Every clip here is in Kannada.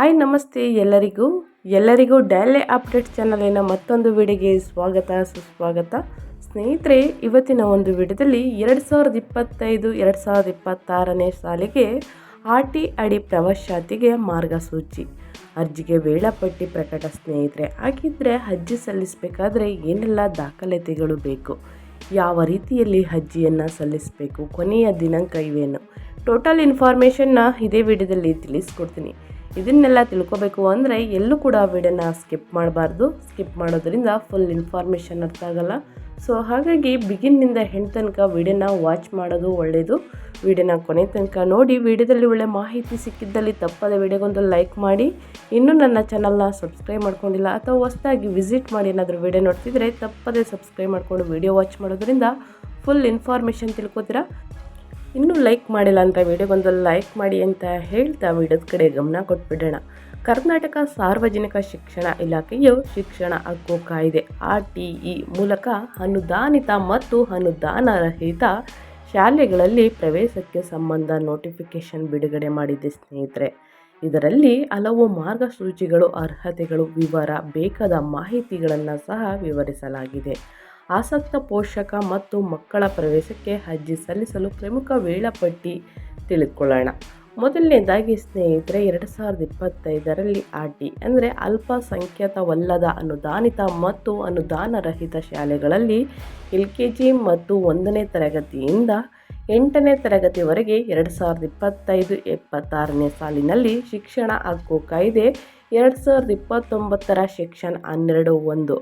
ಹಾಯ್ ನಮಸ್ತೆ ಎಲ್ಲರಿಗೂ. ಎಲ್ಲರಿಗೂ ಡ್ಯಾಲೆ ಅಪ್ಡೇಟ್ ಚಾನಲಿನ ಮತ್ತೊಂದು ವಿಡಿಯೋಗೆ ಸ್ವಾಗತ, ಸುಸ್ವಾಗತ. ಸ್ನೇಹಿತರೆ, ಇವತ್ತಿನ ಒಂದು ವಿಡಿಯೋದಲ್ಲಿ ಎರಡು ಸಾವಿರದ ಇಪ್ಪತ್ತೈದು, ಎರಡು ಸಾವಿರದ ಇಪ್ಪತ್ತಾರನೇ ಸಾಲಿಗೆ ಆರ್ ಟಿ ಅಡಿ ಪ್ರವಾಸಾತಿಗೆ ಮಾರ್ಗಸೂಚಿ. ಅರ್ಜಿಗೆ ವೇಳಾಪಟ್ಟಿ ಪ್ರಕಟ ಸ್ನೇಹಿತರೆ ಹಾಗಿದ್ದರೆ ಅರ್ಜಿ ಸಲ್ಲಿಸಬೇಕಾದ್ರೆ ಏನೆಲ್ಲ ದಾಖಲಾತಿಗಳು ಬೇಕು? ಯಾವ ರೀತಿಯಲ್ಲಿ ಅರ್ಜಿಯನ್ನು ಸಲ್ಲಿಸಬೇಕು? ಕೊನೆಯ ದಿನಾಂಕ ಇವೇನು? ಟೋಟಲ್ ಇನ್ಫಾರ್ಮೇಷನ್ನ ಇದೇ ವಿಡಿಯೋದಲ್ಲಿ ತಿಳಿಸ್ಕೊಡ್ತೀನಿ. ಇದನ್ನೆಲ್ಲ ತಿಳ್ಕೊಬೇಕು ಅಂದರೆ ಎಲ್ಲೂ ಕೂಡ ವಿಡಿಯೋನ ಸ್ಕಿಪ್ ಮಾಡಬಾರ್ದು. ಸ್ಕಿಪ್ ಮಾಡೋದ್ರಿಂದ ಫುಲ್ ಇನ್ಫಾರ್ಮೇಷನ್ ಅರ್ಥ ಆಗಲ್ಲ. ಸೊ ಹಾಗಾಗಿ ಬಿಗಿನ್ನಿಂದ ಹೆಣ್ಣು ತನಕ ವಿಡಿಯೋನ ವಾಚ್ ಮಾಡೋದು ಒಳ್ಳೆಯದು ವಿಡಿಯೋನ ಕೊನೆ ತನಕ ನೋಡಿ, ವಿಡಿಯೋದಲ್ಲಿ ಒಳ್ಳೆ ಮಾಹಿತಿ ಸಿಕ್ಕಿದ್ದಲ್ಲಿ ತಪ್ಪದ ವಿಡಿಯೋಗೊಂದು ಲೈಕ್ ಮಾಡಿ. ಇನ್ನೂ ನನ್ನ ಚಾನಲ್ನ ಸಬ್ಸ್ಕ್ರೈಬ್ ಮಾಡ್ಕೊಂಡಿಲ್ಲ ಅಥವಾ ಹೊಸದಾಗಿ ವಿಸಿಟ್ ಮಾಡಿ ಏನಾದರೂ ವಿಡಿಯೋ ನೋಡ್ತಿದ್ರೆ ತಪ್ಪದೇ ಸಬ್ಸ್ಕ್ರೈಬ್ ಮಾಡಿಕೊಂಡು ವಿಡಿಯೋ ವಾಚ್ ಮಾಡೋದ್ರಿಂದ ಫುಲ್ ಇನ್ಫಾರ್ಮೇಷನ್ ತಿಳ್ಕೊತೀರಾ? ಇನ್ನೂ ಲೈಕ್ ಮಾಡಿಲ್ಲ ಅಂತ ವಿಡಿಯೋಗೊಂದು ಲೈಕ್ ಮಾಡಿ ಅಂತ ಹೇಳ್ತಾ ವಿಡಿಯೋದ ಕಡೆ ಗಮನ ಕೊಟ್ಬಿಡೋಣ. ಕರ್ನಾಟಕ ಸಾರ್ವಜನಿಕ ಶಿಕ್ಷಣ ಇಲಾಖೆಯು ಶಿಕ್ಷಣ ಹಕ್ಕು ಕಾಯ್ದೆ, ಆರ್ ಟಿ ಇ ಮೂಲಕ ಅನುದಾನಿತ ಮತ್ತು ಅನುದಾನರಹಿತ ಶಾಲೆಗಳಲ್ಲಿ ಪ್ರವೇಶಕ್ಕೆ ಸಂಬಂಧ ನೋಟಿಫಿಕೇಶನ್ ಬಿಡುಗಡೆ ಮಾಡಿದೆ ಸ್ನೇಹಿತರೆ. ಇದರಲ್ಲಿ ಹಲವು ಮಾರ್ಗಸೂಚಿಗಳು, ಅರ್ಹತೆಗಳು, ವಿವರ, ಬೇಕಾದ ಮಾಹಿತಿಗಳನ್ನು ಸಹ ವಿವರಿಸಲಾಗಿದೆ. ಆಸಕ್ತ ಪೋಷಕ ಮತ್ತು ಮಕ್ಕಳ ಪ್ರವೇಶಕ್ಕೆ ಅರ್ಜಿ ಸಲ್ಲಿಸಲು ಪ್ರಮುಖ ವೇಳಾಪಟ್ಟಿ ತಿಳಿದುಕೊಳ್ಳೋಣ. ಮೊದಲನೇದಾಗಿ ಸ್ನೇಹಿತರೆ, ಎರಡು ಸಾವಿರದ ಇಪ್ಪತ್ತೈದರಲ್ಲಿ ಆರ್ ಟಿ, ಅಂದರೆ ಅಲ್ಪಸಂಖ್ಯಾತವಲ್ಲದ ಅನುದಾನಿತ ಮತ್ತು ಅನುದಾನರಹಿತ ಶಾಲೆಗಳಲ್ಲಿ ಎಲ್ ಕೆ ಜಿ ಮತ್ತು ಒಂದನೇ ತರಗತಿಯಿಂದ ಎಂಟನೇ ತರಗತಿವರೆಗೆ ಎರಡು ಸಾವಿರದ ಇಪ್ಪತ್ತೈದು ಎಪ್ಪತ್ತಾರನೇ ಸಾಲಿನಲ್ಲಿ ಶಿಕ್ಷಣ ಹಕ್ಕು ಕಾಯ್ದೆ ಎರಡು ಸಾವಿರದ ಇಪ್ಪತ್ತೊಂಬತ್ತರ ಸೆಕ್ಷನ್ ಹನ್ನೆರಡು ಒಂದು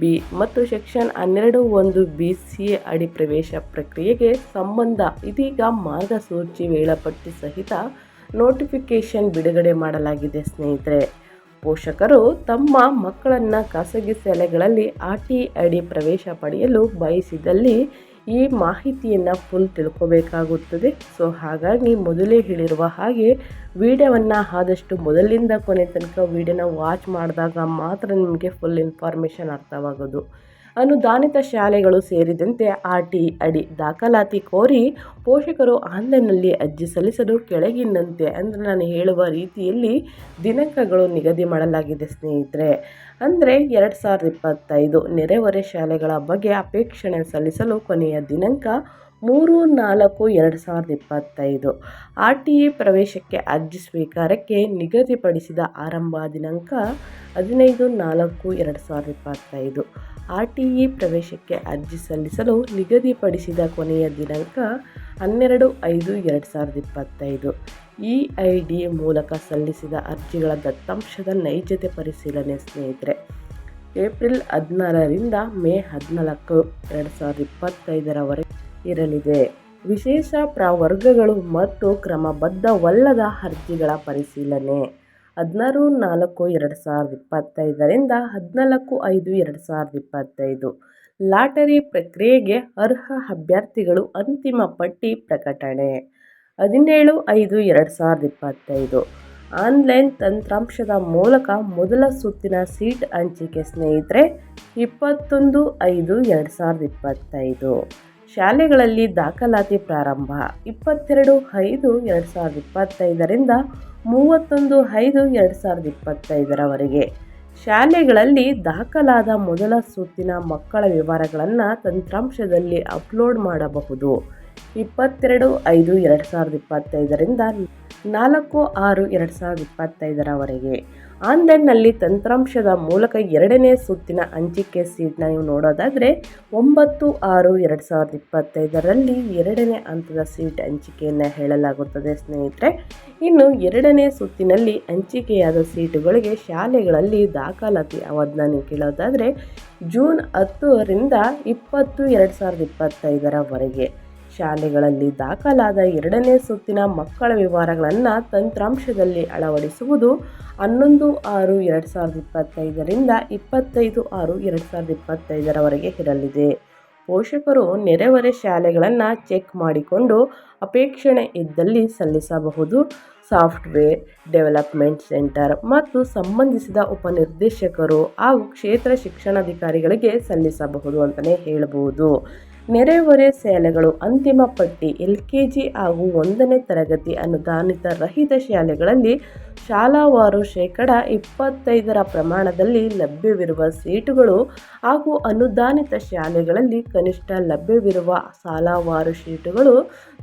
ಬಿ ಮತ್ತು ಸೆಕ್ಷನ್ ಹನ್ನೆರಡು ಒಂದು ಬಿ ಸಿ ಎ ಅಡಿ ಪ್ರವೇಶ ಪ್ರಕ್ರಿಯೆಗೆ ಸಂಬಂಧ ಇದೀಗ ಮಾರ್ಗಸೂಚಿ ವೇಳಾಪಟ್ಟಿ ಸಹಿತ ನೋಟಿಫಿಕೇಶನ್ ಬಿಡುಗಡೆ ಮಾಡಲಾಗಿದೆ ಸ್ನೇಹಿತರೆ. ಪೋಷಕರು ತಮ್ಮ ಮಕ್ಕಳನ್ನು ಖಾಸಗಿ ಶಾಲೆಗಳಲ್ಲಿ ಆರ್ ಟಿ ಅಡಿ ಪ್ರವೇಶ ಪಡೆಯಲು ಬಯಸಿದಲ್ಲಿ ಈ ಮಾಹಿತಿಯನ್ನು ಫುಲ್ ತಿಳ್ಕೊಬೇಕಾಗುತ್ತದೆ. ಸೊ ಹಾಗಾಗಿ ಮೊದಲೇ ಹೇಳಿರುವ ಹಾಗೆ ವೀಡಿಯೋವನ್ನು ಆದಷ್ಟು ಮೊದಲಿಂದ ಕೊನೆ ತನಕ ವಿಡಿಯೋನ ವಾಚ್ ಮಾಡಿದಾಗ ಮಾತ್ರ ನಿಮಗೆ ಫುಲ್ ಇನ್ಫಾರ್ಮೇಷನ್ ಅರ್ಥವಾಗೋದು. ಅನುದಾನಿತ ಶಾಲೆಗಳು ಸೇರಿದಂತೆ ಆರ್ ಟಿ ಅಡಿ ದಾಖಲಾತಿ ಕೋರಿ ಪೋಷಕರು ಆನ್ಲೈನ್ನಲ್ಲಿ ಅರ್ಜಿ ಸಲ್ಲಿಸಲು ಕೆಳಗಿನಂತೆ ಅಂದರೆ ನಾನು ಹೇಳುವ ರೀತಿಯಲ್ಲಿ ದಿನಾಂಕಗಳು ನಿಗದಿ ಮಾಡಲಾಗಿದೆ ಸ್ನೇಹಿತರೆ. ಅಂದರೆ ಎರಡು ಸಾವಿರದ ಇಪ್ಪತ್ತೈದು ನೆರೆಹೊರೆ ಶಾಲೆಗಳ ಬಗ್ಗೆ ಅಪೇಕ್ಷಣೆ ಸಲ್ಲಿಸಲು ಕೊನೆಯ ದಿನಾಂಕ ಮೂರು ನಾಲ್ಕು ಎರಡು ಸಾವಿರದ ಇಪ್ಪತ್ತೈದು. ಆರ್ ಟಿ ಇ ಪ್ರವೇಶಕ್ಕೆ ಅರ್ಜಿ ಸ್ವೀಕಾರಕ್ಕೆ ನಿಗದಿಪಡಿಸಿದ ಆರಂಭ ದಿನಾಂಕ ಹದಿನೈದು ನಾಲ್ಕು ಎರಡು ಸಾವಿರದ ಇಪ್ಪತ್ತೈದು. ಆರ್ ಟಿ ಇ ಪ್ರವೇಶಕ್ಕೆ ಅರ್ಜಿ ಸಲ್ಲಿಸಲು ನಿಗದಿಪಡಿಸಿದ ಕೊನೆಯ ದಿನಾಂಕ ಹನ್ನೆರಡು ಐದು ಎರಡು ಸಾವಿರದ ಇಪ್ಪತ್ತೈದು. ಇ ಐ ಡಿ ಮೂಲಕ ಸಲ್ಲಿಸಿದ ಅರ್ಜಿಗಳ ದತ್ತಾಂಶದ ನೈಜತೆ ಪರಿಶೀಲನೆ ಸ್ನೇಹಿತರೆ, ಏಪ್ರಿಲ್ ಹದಿನಾರರಿಂದ ಮೇ ಹದಿನಾಲ್ಕು ಎರಡು ಸಾವಿರದ ಇಪ್ಪತ್ತೈದರವರೆಗೆ ಇರಲಿದೆ. ವಿಶೇಷ ಪ್ರವರ್ಗಗಳು ಮತ್ತು ಕ್ರಮಬದ್ಧವಲ್ಲದ ಅರ್ಜಿಗಳ ಪರಿಶೀಲನೆ. ಹದಿನಾರು, ನಾಲ್ಕು, ಎರಡು ಸಾವಿರದ ಇಪ್ಪತ್ತೈದರಿಂದ ಹದಿನಾಲ್ಕು, ಐದು, ಎರಡು ಸಾವಿರದ ಇಪ್ಪತ್ತೈದು. ಲಾಟರಿ ಪ್ರಕ್ರಿಯೆಗೆ ಅರ್ಹ ಅಭ್ಯರ್ಥಿಗಳು ಅಂತಿಮ ಪಟ್ಟಿ ಪ್ರಕಟಣೆ. ಹದಿನೇಳು, ಐದು, ಎರಡು ಸಾವಿರದ ಇಪ್ಪತ್ತೈದು. ಆನ್ಲೈನ್ ತಂತ್ರಾಂಶದ ಮೂಲಕ ಮೊದಲ ಸುತ್ತಿನ ಸೀಟ್ ಹಂಚಿಕೆ ಸ್ನೇಹಿತರೆ, ಇಪ್ಪತ್ತೊಂದು, ಐದು, ಎರಡು ಸಾವಿರದ ಇಪ್ಪತ್ತೈದು. ಶಾಲೆಗಳಲ್ಲಿ ದಾಖಲಾತಿ ಪ್ರಾರಂಭ. ಇಪ್ಪತ್ತೆರಡು, ಐದು, ಎರಡು ಸಾವಿರದ ಇಪ್ಪತ್ತೈದರಿಂದ ಮೂವತ್ತೊಂದು ಐದು ಎರಡು ಸಾವಿರದ ಇಪ್ಪತ್ತೈದರವರೆಗೆ. ಶಾಲೆಗಳಲ್ಲಿ ದಾಖಲಾದ ಮೊದಲ ಸುತ್ತಿನ ಮಕ್ಕಳ ವಿವರಗಳನ್ನು ತಂತ್ರಾಂಶದಲ್ಲಿ ಅಪ್ಲೋಡ್ ಮಾಡಬಹುದು. ಇಪ್ಪತ್ತೆರಡು ಐದು ಎರಡು ಸಾವಿರದ ಇಪ್ಪತ್ತೈದರಿಂದ ನಾಲ್ಕು ಆರು ಎರಡು ಸಾವಿರದ ಇಪ್ಪತ್ತೈದರವರೆಗೆ. ಆನ್ಲೈನ್ನಲ್ಲಿ ತಂತ್ರಾಂಶದ ಮೂಲಕ ಎರಡನೇ ಸುತ್ತಿನ ಹಂಚಿಕೆ ಸೀಟ್ನ ನೀವು ನೋಡೋದಾದರೆ ಒಂಬತ್ತು ಆರು ಎರಡು ಸಾವಿರದ ಇಪ್ಪತ್ತೈದರಲ್ಲಿ ಎರಡನೇ ಹಂತದ ಸೀಟ್ ಹಂಚಿಕೆಯನ್ನು ಹೇಳಲಾಗುತ್ತದೆ, ಸ್ನೇಹಿತರೆ. ಇನ್ನು ಎರಡನೇ ಸುತ್ತಿನಲ್ಲಿ ಹಂಚಿಕೆಯಾದ ಸೀಟುಗಳಿಗೆ ಶಾಲೆಗಳಲ್ಲಿ ದಾಖಲಾತಿ ಅವಧಿನ ನೀವು ಕೇಳೋದಾದರೆ ಜೂನ್ ಹತ್ತರಿಂದ ಇಪ್ಪತ್ತು ಎರಡು ಸಾವಿರದ ಇಪ್ಪತ್ತೈದರವರೆಗೆ. ಶಾಲೆಗಳಲ್ಲಿ ದಾಖಲಾದ ಎರಡನೇ ಸುತ್ತಿನ ಮಕ್ಕಳ ವಿವರಗಳನ್ನು ತಂತ್ರಾಂಶದಲ್ಲಿ ಅಳವಡಿಸುವುದು ಹನ್ನೊಂದು ಆರು ಎರಡು ಸಾವಿರದ ಇಪ್ಪತ್ತೈದರಿಂದ ಇಪ್ಪತ್ತೈದು ಆರು ಎರಡು ಸಾವಿರದ ಇಪ್ಪತ್ತೈದರವರೆಗೆ ಇರಲಿದೆ. ಪೋಷಕರು ನೆರೆಹೊರೆ ಶಾಲೆಗಳನ್ನು ಚೆಕ್ ಮಾಡಿಕೊಂಡು ಅಪೇಕ್ಷಣೆ ಇದ್ದಲ್ಲಿ ಸಲ್ಲಿಸಬಹುದು. ಸಾಫ್ಟ್ವೇರ್ ಡೆವಲಪ್ಮೆಂಟ್ ಸೆಂಟರ್ ಮತ್ತು ಸಂಬಂಧಿಸಿದ ಉಪನಿರ್ದೇಶಕರು ಹಾಗೂ ಕ್ಷೇತ್ರ ಶಿಕ್ಷಣಾಧಿಕಾರಿಗಳಿಗೆ ಸಲ್ಲಿಸಬಹುದು ಅಂತಲೇ ಹೇಳಬಹುದು. ನೆರೆಹೊರೆ ಶಾಲೆಗಳು ಅಂತಿಮ ಪಟ್ಟಿ, ಎಲ್ಕೆಜಿ ಹಾಗೂ ಒಂದನೇ ತರಗತಿ ಅನುದಾನಿತ ರಹಿತ ಶಾಲೆಗಳಲ್ಲಿ ಶಾಲಾವಾರು ಶೇಕಡ ಇಪ್ಪತ್ತೈದರ ಪ್ರಮಾಣದಲ್ಲಿ ಲಭ್ಯವಿರುವ ಸೀಟುಗಳು ಹಾಗೂ ಅನುದಾನಿತ ಶಾಲೆಗಳಲ್ಲಿ ಕನಿಷ್ಠ ಲಭ್ಯವಿರುವ ಶಾಲಾವಾರು ಸೀಟುಗಳು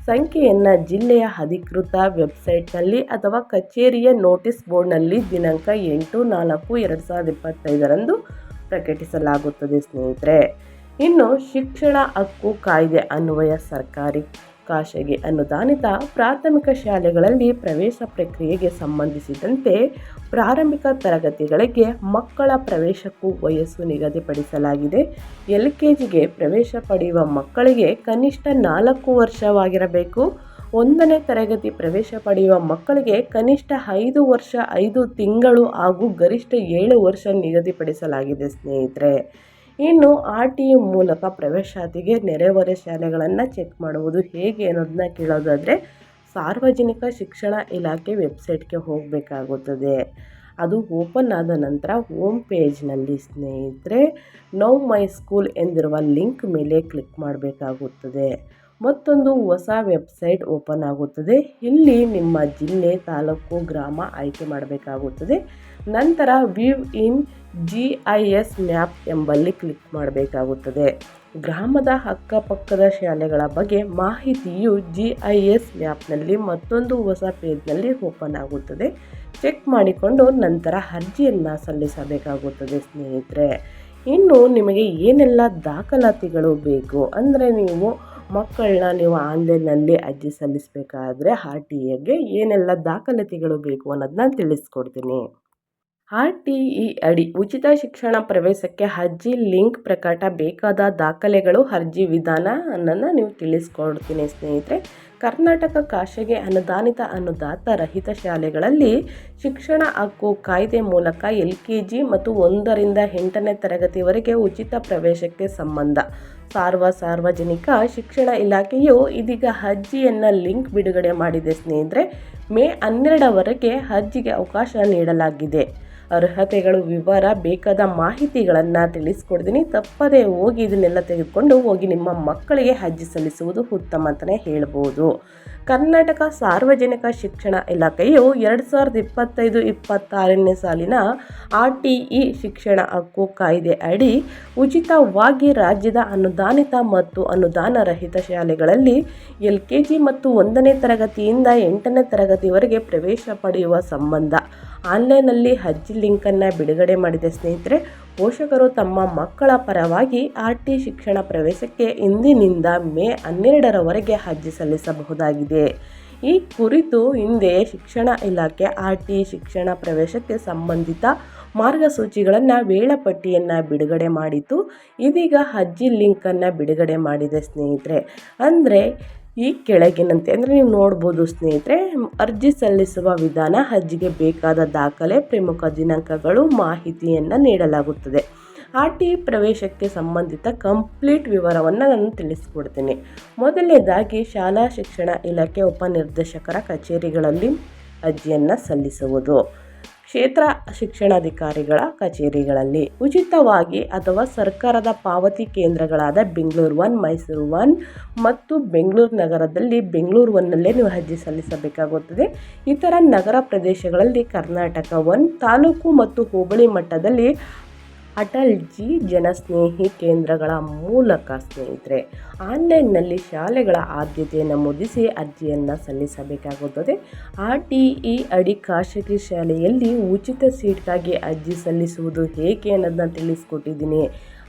ಸಂಖ್ಯೆಯನ್ನು ಜಿಲ್ಲೆಯ ಅಧಿಕೃತ ವೆಬ್ಸೈಟ್ನಲ್ಲಿ ಅಥವಾ ಕಚೇರಿಯ ನೋಟಿಸ್ ಬೋರ್ಡ್ನಲ್ಲಿ ದಿನಾಂಕ ಎಂಟು ನಾಲ್ಕು ಎರಡು ಸಾವಿರದ ಇಪ್ಪತ್ತೈದರಂದು ಪ್ರಕಟಿಸಲಾಗುತ್ತದೆ ಸ್ನೇಹಿತರೆ. ಇನ್ನು ಶಿಕ್ಷಣ ಹಕ್ಕು ಕಾಯ್ದೆ ಅನ್ವಯ ಸರ್ಕಾರಿ ಖಾಸಗಿ ಅನುದಾನಿತ ಪ್ರಾಥಮಿಕ ಶಾಲೆಗಳಲ್ಲಿ ಪ್ರವೇಶ ಪ್ರಕ್ರಿಯೆಗೆ ಸಂಬಂಧಿಸಿದಂತೆ ಪ್ರಾರಂಭಿಕ ತರಗತಿಗಳಿಗೆ ಮಕ್ಕಳ ಪ್ರವೇಶಕ್ಕೂ ವಯಸ್ಸು ನಿಗದಿಪಡಿಸಲಾಗಿದೆ. ಎಲ್ ಕೆ ಜಿಗೆ ಪ್ರವೇಶ ಪಡೆಯುವ ಮಕ್ಕಳಿಗೆ ಕನಿಷ್ಠ ನಾಲ್ಕು ವರ್ಷವಾಗಿರಬೇಕು. ಒಂದನೇ ತರಗತಿ ಪ್ರವೇಶ ಪಡೆಯುವ ಮಕ್ಕಳಿಗೆ ಕನಿಷ್ಠ ಐದು ವರ್ಷ ಐದು ತಿಂಗಳು ಹಾಗೂ ಗರಿಷ್ಠ ಏಳು ವರ್ಷ ನಿಗದಿಪಡಿಸಲಾಗಿದೆ ಸ್ನೇಹಿತರೆ. ಇನ್ನು ಆರ್ ಟಿ ಯು ಮೂಲಕ ಪ್ರವೇಶಾತಿಗೆ ನೆರೆಹೊರೆ ಶಾಲೆಗಳನ್ನು ಚೆಕ್ ಮಾಡುವುದು ಹೇಗೆ ಅನ್ನೋದನ್ನ ಕೇಳೋದಾದರೆ, ಸಾರ್ವಜನಿಕ ಶಿಕ್ಷಣ ಇಲಾಖೆ ವೆಬ್ಸೈಟ್ಗೆ ಹೋಗಬೇಕಾಗುತ್ತದೆ. ಅದು ಓಪನ್ ಆದ ನಂತರ ಹೋಮ್ ಪೇಜ್ನಲ್ಲಿ ಸ್ನೇಹಿತರೆ, ನೌ ಮೈ ಸ್ಕೂಲ್ ಎಂದಿರುವ ಲಿಂಕ್ ಮೇಲೆ ಕ್ಲಿಕ್ ಮಾಡಬೇಕಾಗುತ್ತದೆ. ಮತ್ತೊಂದು ಹೊಸ ವೆಬ್ಸೈಟ್ ಓಪನ್ ಆಗುತ್ತದೆ. ಇಲ್ಲಿ ನಿಮ್ಮ ಜಿಲ್ಲೆ ತಾಲೂಕು ಗ್ರಾಮ ಆಯ್ಕೆ ಮಾಡಬೇಕಾಗುತ್ತದೆ. ನಂತರ view in G I S map ಎಂಬಲ್ಲಿ ಕ್ಲಿಕ್ ಮಾಡಬೇಕಾಗುತ್ತದೆ. ಗ್ರಾಮದ ಅಕ್ಕಪಕ್ಕದ ಶಾಲೆಗಳ ಬಗ್ಗೆ ಮಾಹಿತಿಯು ಜಿ ಐ ಎಸ್ ಮ್ಯಾಪ್ನಲ್ಲಿ ಮತ್ತೊಂದು ಹೊಸ ಪೇಜ್ನಲ್ಲಿ ಓಪನ್ ಆಗುತ್ತದೆ. ಚೆಕ್ ಮಾಡಿಕೊಂಡು ನಂತರ ಅರ್ಜಿಯನ್ನು ಸಲ್ಲಿಸಬೇಕಾಗುತ್ತದೆ, ಸ್ನೇಹಿತರೆ. ಇನ್ನು ನಿಮಗೆ ಏನೆಲ್ಲ ದಾಖಲಾತಿಗಳು ಬೇಕು ಅಂದರೆ ನೀವು ಮಕ್ಕಳನ್ನ ನೀವು ಆನ್ಲೈನಲ್ಲಿ ಅರ್ಜಿ ಸಲ್ಲಿಸಬೇಕಾದ್ರೆ ಆರ್ ಟಿ ಎಗೆ ಏನೆಲ್ಲ ದಾಖಲಾತಿಗಳು ಬೇಕು ಅನ್ನೋದನ್ನ ತಿಳಿಸ್ಕೊಡ್ತೀನಿ. ಆರ್ ಟಿ ಇ ಅಡಿ ಉಚಿತ ಶಿಕ್ಷಣ ಪ್ರವೇಶಕ್ಕೆ ಅರ್ಜಿ ಲಿಂಕ್ ಪ್ರಕಟ ಬೇಕಾದ ದಾಖಲೆಗಳು, ಅರ್ಜಿ ವಿಧಾನ ಅನ್ನೋದನ್ನ ನೀವು ತಿಳಿಸ್ಕೊಡ್ತೀನಿ ಸ್ನೇಹಿತರೆ. ಕರ್ನಾಟಕ ಖಾಸಗಿ ಅನುದಾನಿತ ಅನುದಾತ ರಹಿತ ಶಾಲೆಗಳಲ್ಲಿ ಶಿಕ್ಷಣ ಹಕ್ಕು ಕಾಯ್ದೆ ಮೂಲಕ ಎಲ್ ಕೆ ಜಿ ಮತ್ತು ಒಂದರಿಂದ ಎಂಟನೇ ತರಗತಿವರೆಗೆ ಉಚಿತ ಪ್ರವೇಶಕ್ಕೆ ಸಂಬಂಧ. ಸಾರ್ವ ಸಾರ್ವಜನಿಕ ಶಿಕ್ಷಣ ಇಲಾಖೆಯು ಇದೀಗ ಅರ್ಜಿಯನ್ನು ಲಿಂಕ್ ಬಿಡುಗಡೆ ಮಾಡಿದೆ ಸ್ನೇಹಿತರೆ. ಮೇ ಹನ್ನೆರಡರವರೆಗೆ ಅರ್ಜಿಗೆ ಅವಕಾಶ ನೀಡಲಾಗಿದೆ. ಅರ್ಹತೆಗಳು, ವಿವರ ಬೇಕಾದ ಮಾಹಿತಿಗಳನ್ನು ತಿಳಿಸ್ಕೊಡ್ತೀನಿ. ತಪ್ಪದೇ ಹೋಗಿ ಇದನ್ನೆಲ್ಲ ತೆಗೆದುಕೊಂಡು ಹೋಗಿ ನಿಮ್ಮ ಮಕ್ಕಳಿಗೆ ಅರ್ಜಿ ಸಲ್ಲಿಸುವುದು ಉತ್ತಮ ಅಂತಲೇ ಹೇಳ್ಬೋದು. ಕರ್ನಾಟಕ ಸಾರ್ವಜನಿಕ ಶಿಕ್ಷಣ ಇಲಾಖೆಯು ಎರಡು ಸಾವಿರದ ಇಪ್ಪತ್ತೈದು, ಇಪ್ಪತ್ತಾರನೇ ಸಾಲಿನ ಆರ್ ಟಿ ಇ ಶಿಕ್ಷಣ ಹಕ್ಕು ಕಾಯ್ದೆ ಅಡಿ ಉಚಿತವಾಗಿ ರಾಜ್ಯದ ಅನುದಾನಿತ ಮತ್ತು ಅನುದಾನ ರಹಿತ ಶಾಲೆಗಳಲ್ಲಿ ಎಲ್ ಕೆ ಜಿ ಮತ್ತು ಒಂದನೇ ತರಗತಿಯಿಂದ ಎಂಟನೇ ತರಗತಿವರೆಗೆ ಪ್ರವೇಶ ಪಡೆಯುವ ಸಂಬಂಧ. ಆನ್ಲೈನಲ್ಲಿ ಅರ್ಜಿ ಲಿಂಕನ್ನು ಬಿಡುಗಡೆ ಮಾಡಿದೆ ಸ್ನೇಹಿತರೆ ಪೋಷಕರು ತಮ್ಮ ಮಕ್ಕಳ ಪರವಾಗಿ ಆರ್ ಟಿ ಶಿಕ್ಷಣ ಪ್ರವೇಶಕ್ಕೆ ಇಂದಿನಿಂದ ಮೇ ಹನ್ನೆರಡರವರೆಗೆ ಅರ್ಜಿ ಸಲ್ಲಿಸಬಹುದಾಗಿದೆ. ಈ ಕುರಿತು ಹಿಂದೆ ಶಿಕ್ಷಣ ಇಲಾಖೆ ಆರ್ ಟಿ ಶಿಕ್ಷಣ ಪ್ರವೇಶಕ್ಕೆ ಸಂಬಂಧಿತ ಮಾರ್ಗಸೂಚಿಗಳನ್ನು ವೇಳಾಪಟ್ಟಿಯನ್ನು ಬಿಡುಗಡೆ ಮಾಡಿತ್ತು. ಇದೀಗ ಅರ್ಜಿ ಲಿಂಕನ್ನು ಬಿಡುಗಡೆ ಮಾಡಿದೆ ಸ್ನೇಹಿತರೆ. ಅಂದರೆ ಈ ಕೆಳಗಿನಂತೆ. ಅಂದರೆ ನೀವು ನೋಡ್ಬೋದು ಸ್ನೇಹಿತರೆ, ಅರ್ಜಿ ಸಲ್ಲಿಸುವ ವಿಧಾನ ಅರ್ಜಿಗೆ ಬೇಕಾದ ದಾಖಲೆ, ಪ್ರಮುಖ ದಿನಾಂಕಗಳು, ಮಾಹಿತಿಯನ್ನು ನೀಡಲಾಗುತ್ತದೆ. ಆರ್ ಟಿ ಪ್ರವೇಶಕ್ಕೆ ಸಂಬಂಧಿತ ಕಂಪ್ಲೀಟ್ ವಿವರವನ್ನು ನಾನು ತಿಳಿಸ್ಕೊಡ್ತೀನಿ. ಮೊದಲನೇದಾಗಿ, ಶಾಲಾ ಶಿಕ್ಷಣ ಇಲಾಖೆ ಉಪನಿರ್ದೇಶಕರ ಕಚೇರಿಗಳಲ್ಲಿ ಅರ್ಜಿಯನ್ನು ಸಲ್ಲಿಸುವುದು. ಕ್ಷೇತ್ರ ಶಿಕ್ಷಣಾಧಿಕಾರಿಗಳ ಕಚೇರಿಗಳಲ್ಲಿ ಉಚಿತವಾಗಿ ಅಥವಾ ಸರ್ಕಾರದ ಪಾವತಿ ಕೇಂದ್ರಗಳಾದ ಬೆಂಗಳೂರು ಒನ್, ಮೈಸೂರು ಒನ್ ಮತ್ತು ಬೆಂಗಳೂರು ನಗರದಲ್ಲಿ ಬೆಂಗಳೂರು ಒನ್ನಲ್ಲೇ ನೀವು ಅರ್ಜಿ ಸಲ್ಲಿಸಬೇಕಾಗುತ್ತದೆ. ಇತರ ನಗರ ಪ್ರದೇಶಗಳಲ್ಲಿ ಕರ್ನಾಟಕ ಒನ್, ತಾಲೂಕು ಮತ್ತು ಹೋಬಳಿ ಮಟ್ಟದಲ್ಲಿ ಅಟಲ್ ಜಿ ಜನಸ್ನೇಹಿ ಕೇಂದ್ರಗಳ ಮೂಲಕ ಸ್ನೇಹಿತರೆ, ಆನ್ಲೈನ್ನಲ್ಲಿ ಶಾಲೆಗಳ ಆದ್ಯತೆ ನಮೂದಿಸಿ ಅರ್ಜಿಯನ್ನು ಸಲ್ಲಿಸಬೇಕಾಗುತ್ತದೆ. ಆರ್ ಟಿ ಇ ಅಡಿ ಖಾಸಗಿ ಶಾಲೆಯಲ್ಲಿ ಉಚಿತ ಸೀಟ್ಗಾಗಿ ಅರ್ಜಿ ಸಲ್ಲಿಸುವುದು ಹೇಗೆ ಅನ್ನೋದನ್ನ ತಿಳಿಸ್ಕೊಟ್ಟಿದ್ದೀನಿ.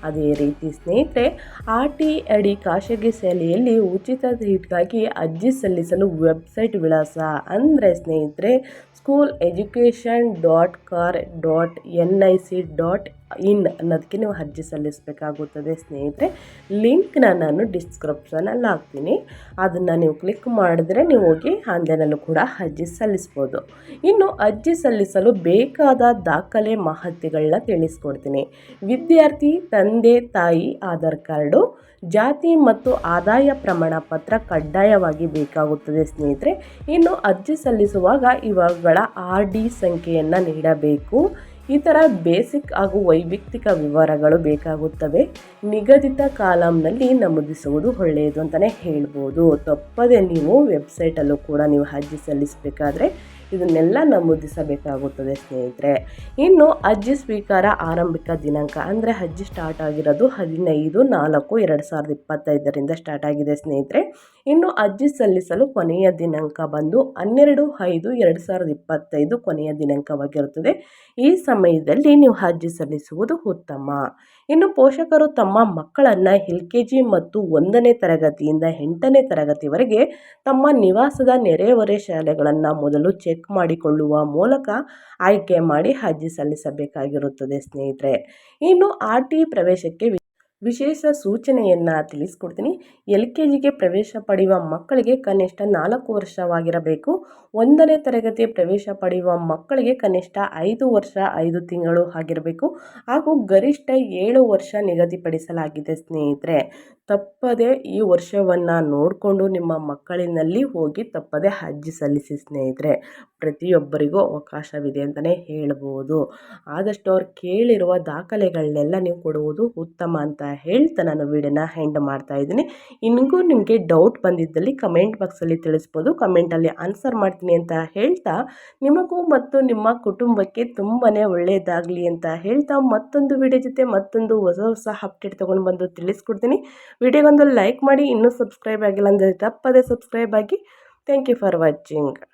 ಅದೇ ರೀತಿ ಸ್ನೇಹಿತರೆ ಆರ್ ಟಿ ಅಡಿ ಖಾಸಗಿ ಶಾಲೆಯಲ್ಲಿ ಉಚಿತ ಸೀಟ್ಗಾಗಿ ಅರ್ಜಿ ಸಲ್ಲಿಸಲು ವೆಬ್ಸೈಟ್ ವಿಳಾಸ ಅಂದರೆ ಸ್ನೇಹಿತರೆ school education dot kar dot N I C dot in ಅನ್ನೋದಕ್ಕೆ ನೀವು ಅರ್ಜಿ ಸಲ್ಲಿಸಬೇಕಾಗುತ್ತದೆ ಸ್ನೇಹಿತರೆ. ಲಿಂಕ್ನ ನಾನು ಡಿಸ್ಕ್ರಿಪ್ಷನಲ್ಲಿ ಹಾಕ್ತೀನಿ. ಅದನ್ನು ನೀವು ಕ್ಲಿಕ್ ಮಾಡಿದ್ರೆ ನೀವು ಹೋಗಿ ಆನ್ಲೈನಲ್ಲೂ ಕೂಡ ಅರ್ಜಿ ಸಲ್ಲಿಸ್ಬೋದು. ಇನ್ನು ಅರ್ಜಿ ಸಲ್ಲಿಸಲು ಬೇಕಾದ ದಾಖಲೆ ಮಾಹಿತಿಗಳನ್ನ ತಿಳಿಸ್ಕೊಡ್ತೀನಿ. ವಿದ್ಯಾರ್ಥಿ, ತಂದೆ, ತಾಯಿ, ಆಧಾರ್ ಕಾರ್ಡು, ಜಾತಿ ಮತ್ತು ಆದಾಯ ಪ್ರಮಾಣ ಪತ್ರ ಕಡ್ಡಾಯವಾಗಿ ಬೇಕಾಗುತ್ತದೆ ಸ್ನೇಹಿತರೆ. ಇನ್ನು ಅರ್ಜಿ ಸಲ್ಲಿಸುವಾಗ ಇವುಗಳ ಆರ್ ಡಿ ಸಂಖ್ಯೆಯನ್ನು ನೀಡಬೇಕು. ಈ ಥರ ಬೇಸಿಕ್ ಹಾಗೂ ವೈಯಕ್ತಿಕ ವಿವರಗಳು ಬೇಕಾಗುತ್ತವೆ. ನಿಗದಿತ ಕಾಲಮ್ನಲ್ಲಿ ನಮೂದಿಸುವುದು ಒಳ್ಳೆಯದು ಅಂತಲೇ ಹೇಳ್ಬೋದು. ತಪ್ಪದೆ ನೀವು ವೆಬ್ಸೈಟಲ್ಲೂ ಕೂಡ ನೀವು ಅರ್ಜಿ ಸಲ್ಲಿಸಬೇಕಾದ್ರೆ ಇದನ್ನೆಲ್ಲ ನಮೂದಿಸಬೇಕಾಗುತ್ತದೆ, ಸ್ನೇಹಿತರೆ. ಇನ್ನು ಅರ್ಜಿ ಸ್ವೀಕಾರ ಆರಂಭಿಕ ದಿನಾಂಕ ಅಂದರೆ ಅಜ್ಜಿ ಸ್ಟಾರ್ಟ್ ಆಗಿರೋದು ಹದಿನೈದು ನಾಲ್ಕು ಎರಡು ಸಾವಿರದ ಇಪ್ಪತ್ತೈದರಿಂದ ಸ್ಟಾರ್ಟ್ ಆಗಿದೆ, ಸ್ನೇಹಿತರೆ. ಇನ್ನು ಅರ್ಜಿ ಸಲ್ಲಿಸಲು ಕೊನೆಯ ದಿನಾಂಕ ಬಂದು ಹನ್ನೆರಡು ಐದು ಎರಡು ಸಾವಿರದ ಇಪ್ಪತ್ತೈದು ಕೊನೆಯ ದಿನಾಂಕವಾಗಿರುತ್ತದೆ. ಈ ಸಮಯದಲ್ಲಿ ನೀವು ಅರ್ಜಿ ಸಲ್ಲಿಸುವುದು ಉತ್ತಮ. ಇನ್ನು ಪೋಷಕರು ತಮ್ಮ ಮಕ್ಕಳನ್ನು ಎಲ್ ಕೆ ಜಿ ಮತ್ತು ಒಂದನೇ ತರಗತಿಯಿಂದ ಎಂಟನೇ ತರಗತಿವರೆಗೆ ತಮ್ಮ ನಿವಾಸದ ನೆರೆಹೊರೆ ಶಾಲೆಗಳನ್ನು ಮೊದಲು ಚೆಕ್ ಮಾಡಿಕೊಳ್ಳುವ ಮೂಲಕ ಆಯ್ಕೆ ಮಾಡಿ ಅರ್ಜಿ ಸಲ್ಲಿಸಬೇಕಾಗಿರುತ್ತದೆ ಸ್ನೇಹಿತರೆ. ಇನ್ನು ಆರ್ ಟಿ ಪ್ರವೇಶಕ್ಕೆ ವಿಶೇಷ ಸೂಚನೆಯನ್ನು ತಿಳಿಸ್ಕೊಡ್ತೀನಿ. ಎಲ್ ಕೆ ಜಿಗೆ ಪ್ರವೇಶ ಪಡೆಯುವ ಮಕ್ಕಳಿಗೆ ಕನಿಷ್ಠ ನಾಲ್ಕು ವರ್ಷವಾಗಿರಬೇಕು. ಒಂದನೇ ತರಗತಿ ಪ್ರವೇಶ ಪಡೆಯುವ ಮಕ್ಕಳಿಗೆ ಕನಿಷ್ಠ ಐದು ವರ್ಷ, ಐದು ತಿಂಗಳು ಆಗಿರಬೇಕು. ಹಾಗೂ ಗರಿಷ್ಠ ಏಳು ವರ್ಷ ನಿಗದಿಪಡಿಸಲಾಗಿದೆ ಸ್ನೇಹಿತರೆ. ತಪ್ಪದೆ ಈ ವರ್ಷವನ್ನು ನೋಡಿಕೊಂಡು ನಿಮ್ಮ ಮಕ್ಕಳಿನಲ್ಲಿ ಹೋಗಿ ತಪ್ಪದೆ ಅರ್ಜಿ ಸಲ್ಲಿಸಿ ಸ್ನೇಹಿತರೆ. ಪ್ರತಿಯೊಬ್ಬರಿಗೂ ಅವಕಾಶವಿದೆ ಅಂತಲೇ ಹೇಳ್ಬೋದು. ಆದಷ್ಟು ಅವ್ರು ಕೇಳಿರುವ ದಾಖಲೆಗಳನ್ನೆಲ್ಲ ನೀವು ಕೊಡುವುದು ಉತ್ತಮ ಅಂತ ಹೇಳ್ತಾ ನಾನು ವೀಡಿಯೋನ ಹ್ಯಾಂಡ್ ಮಾಡ್ತಾ ಇದ್ದೀನಿ. ಇನ್ನಿಗೂ ನಿಮಗೆ ಡೌಟ್ ಬಂದಿದ್ದಲ್ಲಿ ಕಮೆಂಟ್ ಬಾಕ್ಸಲ್ಲಿ ತಿಳಿಸ್ಬೋದು. ಕಮೆಂಟಲ್ಲಿ ಆನ್ಸರ್ ಮಾಡ್ತೀನಿ ಅಂತ ಹೇಳ್ತಾ, ನಿಮಗೂ ಮತ್ತು ನಿಮ್ಮ ಕುಟುಂಬಕ್ಕೆ ತುಂಬಾ ಒಳ್ಳೆಯದಾಗಲಿ ಅಂತ ಹೇಳ್ತಾ, ಮತ್ತೊಂದು ವಿಡಿಯೋ ಜೊತೆ ಮತ್ತೊಂದು ಹೊಸ ಹೊಸ ಅಪ್ಡೇಟ್ ತೊಗೊಂಡು ಬಂದು ತಿಳಿಸ್ಕೊಡ್ತೀನಿ. ವಿಡಿಯೋಗೊಂದು ಲೈಕ್ ಮಾಡಿ, ಇನ್ನೂ ಸಬ್ಸ್ಕ್ರೈಬ್ ಆಗಿಲ್ಲ ಅಂದರೆ ತಪ್ಪದೆ ಸಬ್ಸ್ಕ್ರೈಬ್ ಆಗಿ. Thank you for watching